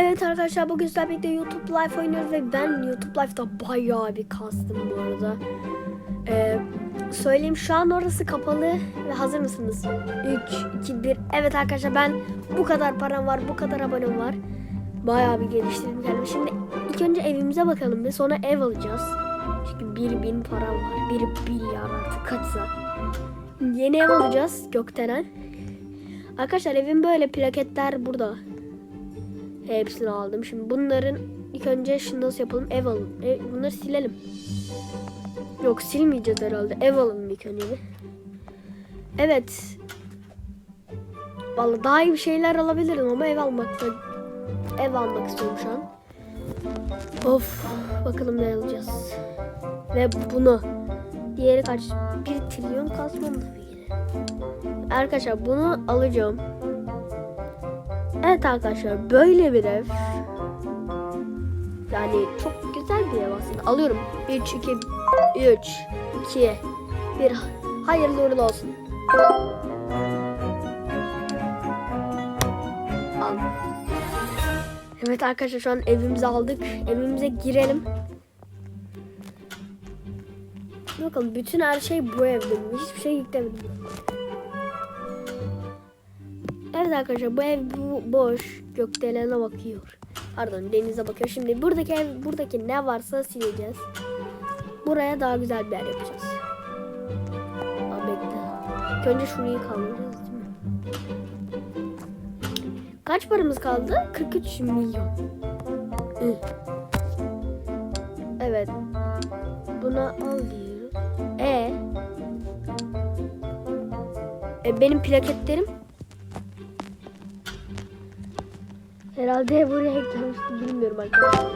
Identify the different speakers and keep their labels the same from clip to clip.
Speaker 1: Evet arkadaşlar bugün sizlerle birlikte YouTube Live oynuyoruz ve ben YouTube Live'da bayağı bir kastım bu arada. Ee, söyleyeyim şu an orası kapalı ve hazır mısınız? 3, 2, 1. Evet arkadaşlar ben bu kadar param var, bu kadar abonem var. Bayağı bir geliştirdim kendimi. Şimdi ilk önce evimize bakalım bir sonra ev alacağız. Çünkü 1000 param var. 1 milyar artık kaçsa. Yeni ev alacağız gökdelen. Arkadaşlar evim böyle plaketler burada. Hepsini aldım. Şimdi bunların ilk önce şunu nasıl yapalım? Ev alalım. Ev, bunları silelim. Yok silmeyeceğiz herhalde. Ev alalım ilk önce bir. Evet. Vallahi daha iyi bir şeyler alabilirim ama ev almakta ev almak istiyorum şu an. Of. Bakalım ne alacağız. Ve bunu. Diğeri kaç? 1 trilyon kasmam ki de. Arkadaşlar bunu alacağım. Evet arkadaşlar böyle bir ev. Yani çok güzel bir ev aslında. Alıyorum. 3, 2, 3, 2, 1. Hayırlı uğurlu olsun. Al. Evet arkadaşlar şu an evimizi aldık. Evimize girelim. Bakalım bütün her şey bu evde. Hiçbir şey yüklemedim. Evet arkadaşlar bu ev bu, boş. Gökdelene bakıyor. Pardon denize bakıyor. Şimdi buradaki ev buradaki ne varsa sileceğiz. Buraya daha güzel bir yer yapacağız. Aa, bekle. İlk önce şurayı kaldıracağız değil mi? Kaç paramız kaldı? 43 milyon. Evet. Buna al diyoruz. E. e benim plaketlerim Herhalde buraya eklenmiştir bilmiyorum arkadaşlar.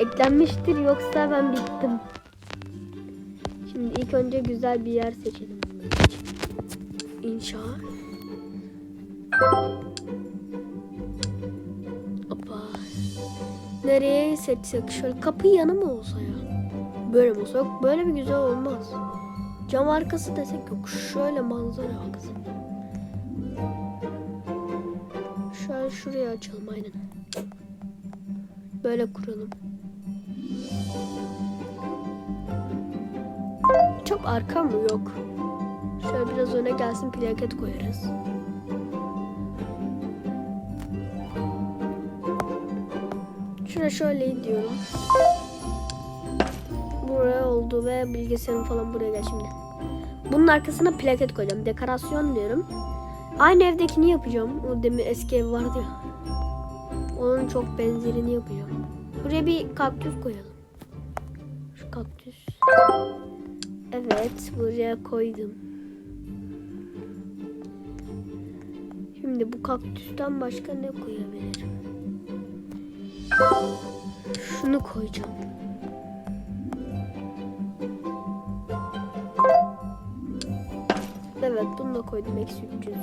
Speaker 1: Eklenmiştir yoksa ben bittim. Şimdi ilk önce güzel bir yer seçelim. bunun için. İnşa. Hoppa. Nereye seçsek? Şöyle kapı yanı mı olsa ya? Böyle mi olsa? Yok böyle bir güzel olmaz. Cam arkası desek yok. Şöyle manzara arkası. Şöyle şuraya açalım aynen. Böyle kuralım. Çok arka mı? Yok. Şöyle biraz öne gelsin plaket koyarız. Şuraya şöyle diyorum. Buraya oldu ve bilgisayarım falan buraya gel şimdi. Bunun arkasına plaket koyacağım. Dekorasyon diyorum. Aynı evdekini yapacağım. O demin eski ev vardı ya. Onun çok benzerini yapacağım. Buraya bir kaktüs koyalım. Şu kaktüs. Evet, buraya koydum. Şimdi bu kaktüsten başka ne koyabilirim? Şunu koyacağım. Evet, bunu da koydum. Eksi 300.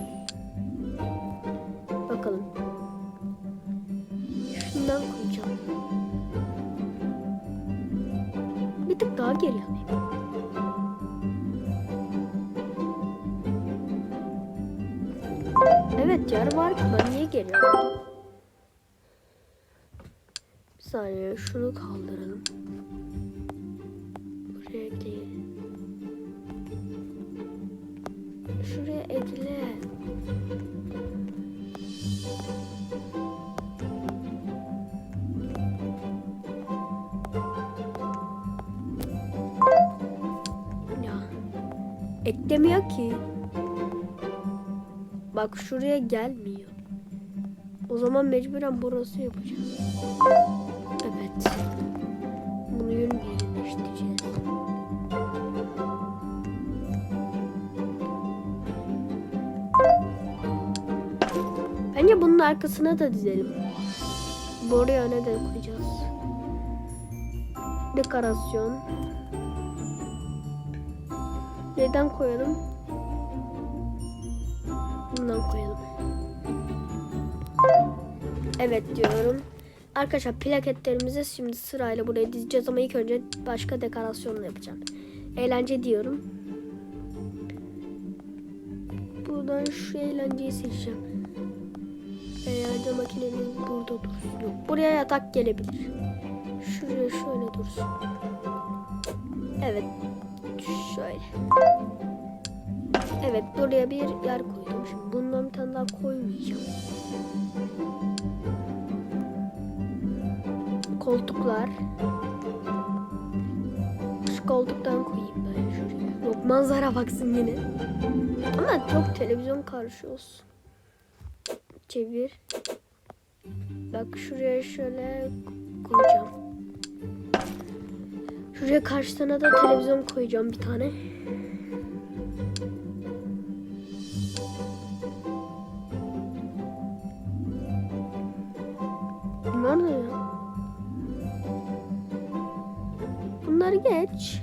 Speaker 1: Bakalım. Şundan koyacağım. Bir tık daha geri alayım. Evet yer var ki ben niye geri alayım? Bir saniye şunu kaldıralım. Buraya ekleyelim. Şuraya ekle. Eklemiyor ki. Bak şuraya gelmiyor. O zaman mecburen burası yapacağız. Evet. Bunu birleştireceğiz. Bence bunun arkasına da dizelim. Buraya ne de koyacağız. Dekorasyon. Neden koyalım? Bundan koyalım. Evet diyorum. Arkadaşlar plaketlerimizi şimdi sırayla buraya dizeceğiz ama ilk önce başka dekorasyonla yapacağım. Eğlence diyorum. Buradan şu eğlenceyi seçeceğim. Eğlence makinemiz burada. dursun. Yok buraya yatak gelebilir. Şuraya şöyle dursun. Evet. Şöyle. Evet buraya bir yer koydum. Şimdi bundan bir tane daha koymayacağım. Koltuklar. Şu koltuktan koyayım ben şuraya. Yok manzara baksın yine. Ama çok televizyon karşı olsun. Çevir. Bak şuraya şöyle koyacağım. Şuraya karşısına da televizyon koyacağım bir tane. Bunlar ne ya? Bunları geç.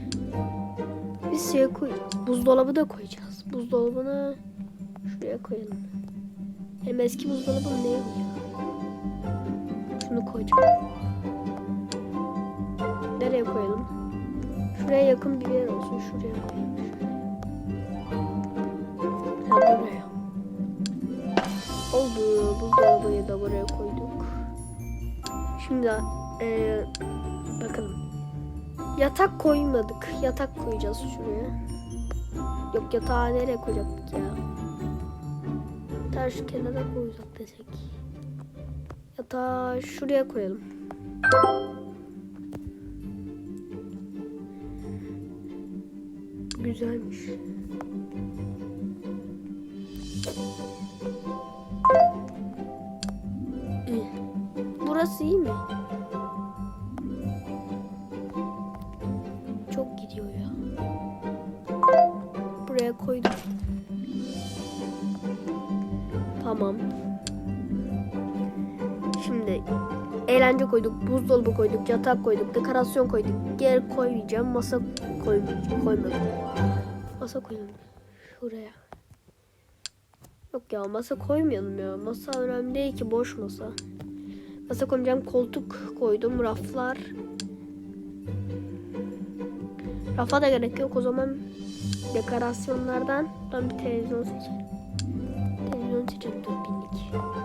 Speaker 1: Biz şeye koyacağız. Buzdolabı da koyacağız. Buzdolabını şuraya koyalım. Benim eski buzdolabım neydi ya? Şunu koyacağım. Nereye koyalım? Şuraya yakın bir yer olsun. Şuraya koyayım. Ha buraya. Oldu. Buzdolabını da buraya koyduk. Şimdi eee bakalım. Yatak koymadık. Yatak koyacağız şuraya. Yok yatağı nereye koyacaktık ya? Şu kenara koyacak desek. Yatağı şuraya koyalım. Güzelmiş. Burası iyi mi? Çok gidiyor ya. Buraya koydum. Tamam. Şimdi eğlence koyduk, buzdolabı koyduk, yatak koyduk, dekorasyon koyduk. Yer koymayacağım, masa koy koymadım. Masa koyalım. Şuraya. Yok ya masa koymayalım ya. Masa önemli değil ki boş masa. Masa koymayacağım koltuk koydum, raflar. Rafa da gerek yok o zaman dekorasyonlardan ben bir televizyon seçerim. Televizyon seçelim 4000'lik.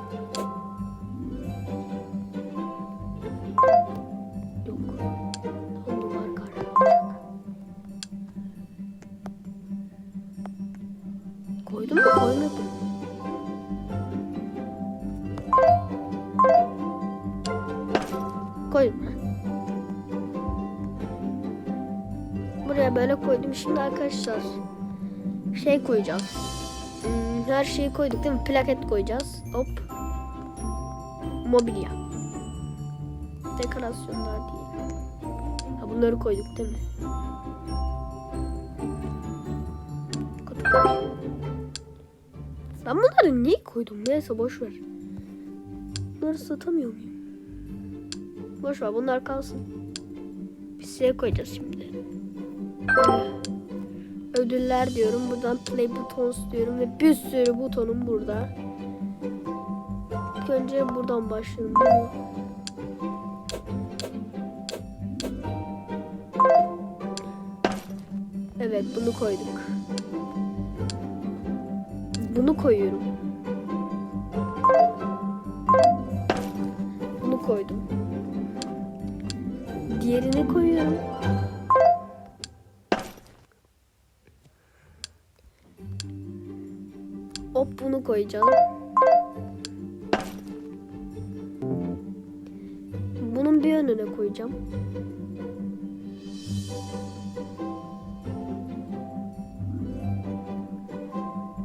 Speaker 1: Buraya böyle koydum. Şimdi arkadaşlar şey koyacağız. Hmm, Her şeyi koyduk değil mi? Plaket koyacağız. Hop. Mobilya. Dekorasyonlar değil. Ha, bunları koyduk değil mi? Ben bunları niye koydum? Neyse boş ver. Bunları satamıyor muyum? Boş ver bunlar kalsın. Bir şey koyacağız şimdi. Ödüller diyorum. Buradan play buttons diyorum ve bir sürü butonum burada. İlk önce buradan mi? Evet bunu koyduk. Bunu koyuyorum. Bunu koydum. Diğerini koyuyorum. Hop bunu koyacağım. Bunun bir önüne koyacağım.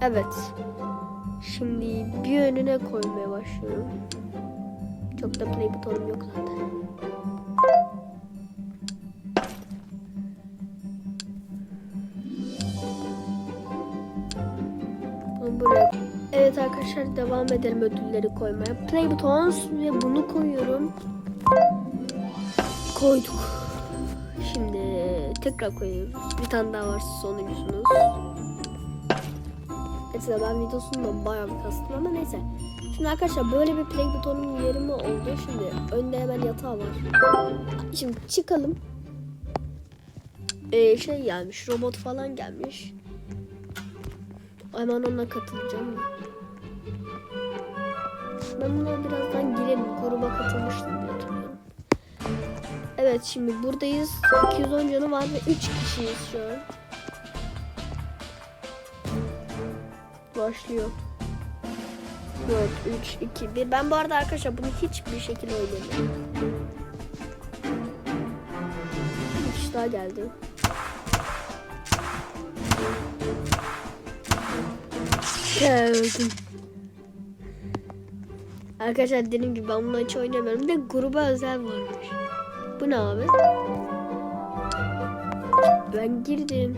Speaker 1: Evet. Şimdi bir önüne koymaya başlıyorum. Çok da play butonum yok zaten. Buraya Evet arkadaşlar devam edelim ödülleri koymaya. Play buttons ve bunu koyuyorum. Koyduk. Şimdi tekrar koyuyoruz. Bir tane daha var sonuncusunuz. Mesela ben videosunda bayağı bir kastım ama neyse. Şimdi arkadaşlar böyle bir play butonun yeri mi oldu? Şimdi önde hemen yatağı var. Şimdi çıkalım. Ee, şey gelmiş robot falan gelmiş. Ay ben ona katılacağım. Ben buna birazdan girerim. Gruba katılmıştım. hatırlıyorum. Evet şimdi buradayız. 210 canı var ve 3 kişiyiz şu an. Başlıyor. 4, 3, 2, 1. Ben bu arada arkadaşlar bunu hiçbir şekilde oynamıyorum. Bir kişi daha geldi. Geldim. Arkadaşlar dediğim gibi ben bunu hiç oynamıyorum. Bir de gruba özel varmış. Bu ne abi? Ben girdim.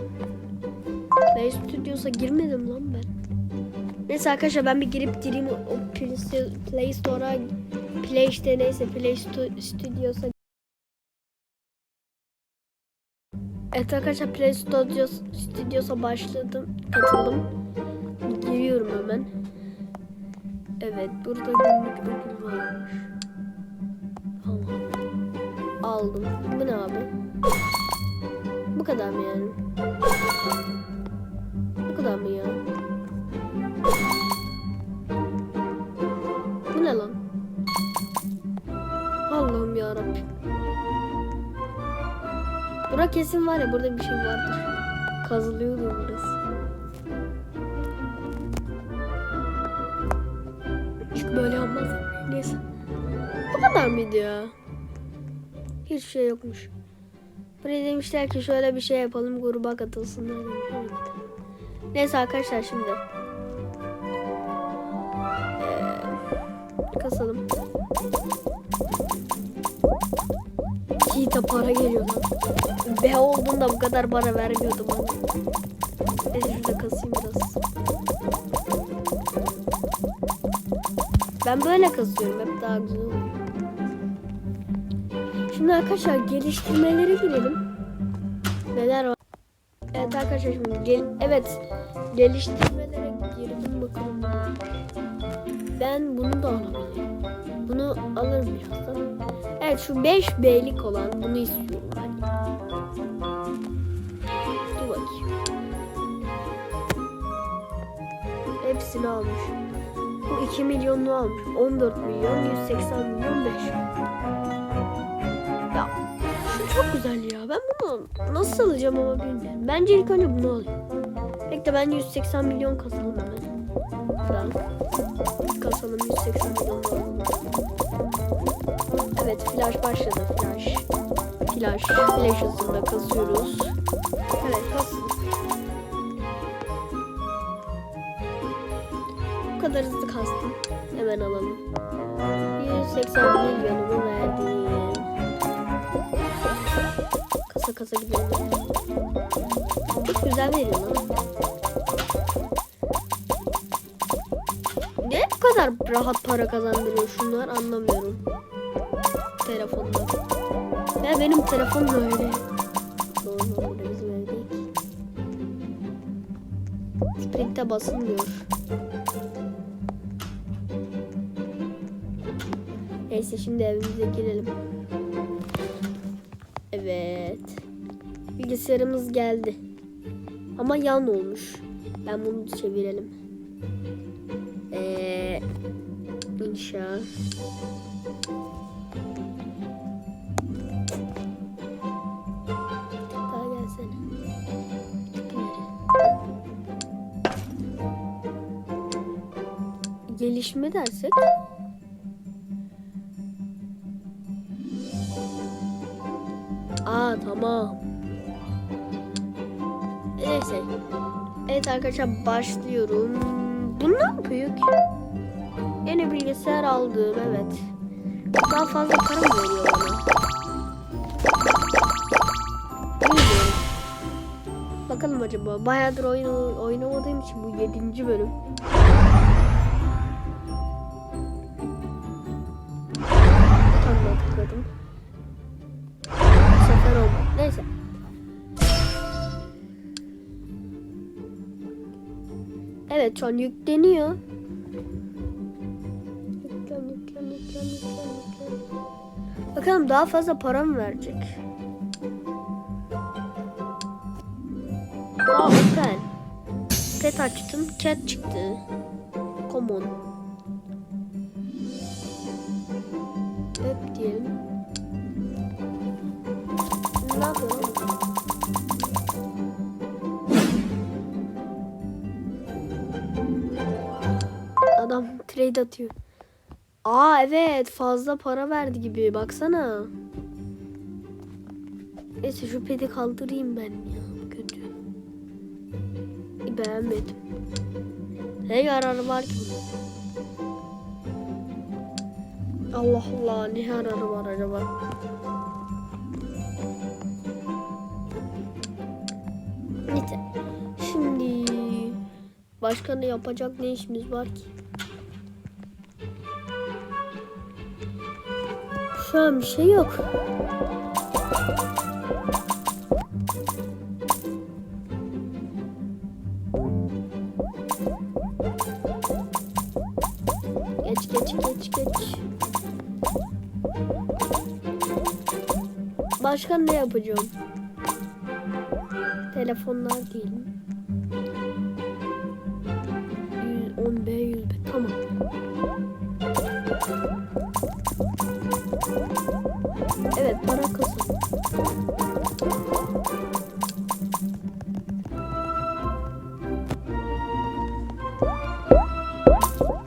Speaker 1: Play Studios'a girmedim lan ben. Neyse arkadaşlar ben bir girip gireyim o Play- Store'a Play işte neyse Play Stu- Studios'a Evet arkadaşlar Play Studios, Studios'a başladım. Katıldım. Giriyorum hemen. Evet burada günlük ödül varmış. Tamam. Aldım. Bu ne abi? Bu kadar mı yani? Bu kadar mı ya? Bu ne lan? Allah'ım ya Bura kesin var ya burada bir şey vardır. Kazılıyordu burası. Neyse. Bu kadar mıydı ya? Hiçbir şey yokmuş. Buraya demişler ki şöyle bir şey yapalım gruba katılsınlar demiş. Evet. Neyse arkadaşlar şimdi. Ee, kasalım. Kita para geliyor lan. B olduğunda bu kadar para vermiyordum. Neyse şurada kasayım biraz. Ben böyle kasıyorum. Hep daha güzel oluyor. Şimdi arkadaşlar geliştirmelere girelim. Neler var? Evet arkadaşlar şimdi gel evet geliştirmelere girdim bakalım. Ben bunu da alabilirim. Bunu alırım birazdan. Evet şu 5 B'lik olan bunu istiyorum ben. Dur bakayım. Hepsini almış. Bu 2 milyonlu almış. 14 milyon, 180 milyon 5. Ya şu çok güzel ya. Ben bunu nasıl alacağım ama bilmiyorum. Bence ilk önce bunu alayım. Bekle ben 180 milyon kasalım hemen. Frank. Kasalım 180 milyon. Evet flash başladı flash. Flash. Flash hızında kasıyoruz. Evet kasın. Kadar hızlı kastım. Hemen alalım. 180 milyonumu verdim. Kasa kasa gidelim. Çok güzel veriyor lan. Ne bu kadar rahat para kazandırıyor şunlar anlamıyorum. Telefonda. Ya benim telefonum da öyle. Bizim ev değil. Sprint'e basılmıyor. Neyse şimdi evimize girelim. Evet. Bilgisayarımız geldi. Ama yan olmuş. Ben bunu çevirelim. Ee, inşa. Gelişme dersek. Neyse. Evet arkadaşlar başlıyorum. Bu ne yapıyor ki? Yeni bilgisayar aldım evet. Daha fazla para mı veriyor bana? Bilmiyorum. Bakalım acaba. Bayağıdır oyun oynamadığım için bu 7. bölüm. Evet şu an yükleniyor. Yüklen, yüklen, yüklen, yüklen, yüklen. Bakalım daha fazla para mı verecek? Aa ben. Pet açtım. Cat çıktı. Common. Hep diyelim. Trade atıyor. Aa evet fazla para verdi gibi baksana. Neyse şu pedi kaldırayım ben ya. Kötü. Beğenmedim. Ne yararı var ki? Allah Allah ne yararı var acaba? Neyse. Şimdi başka ne yapacak ne işimiz var ki? An bir şey yok. Geç geç geç geç. Başka ne yapacağım? Telefonlar değil mi? 110 B 100 B tamam. Evet para kazan.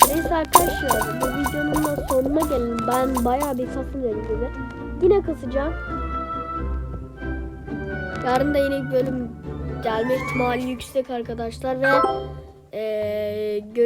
Speaker 1: Neyse arkadaşlar bu videonun da sonuna gelin. Ben bayağı bir kasım gibi. Yine kasacağım. Yarın da yine bir bölüm gelme ihtimali yüksek arkadaşlar ve gö-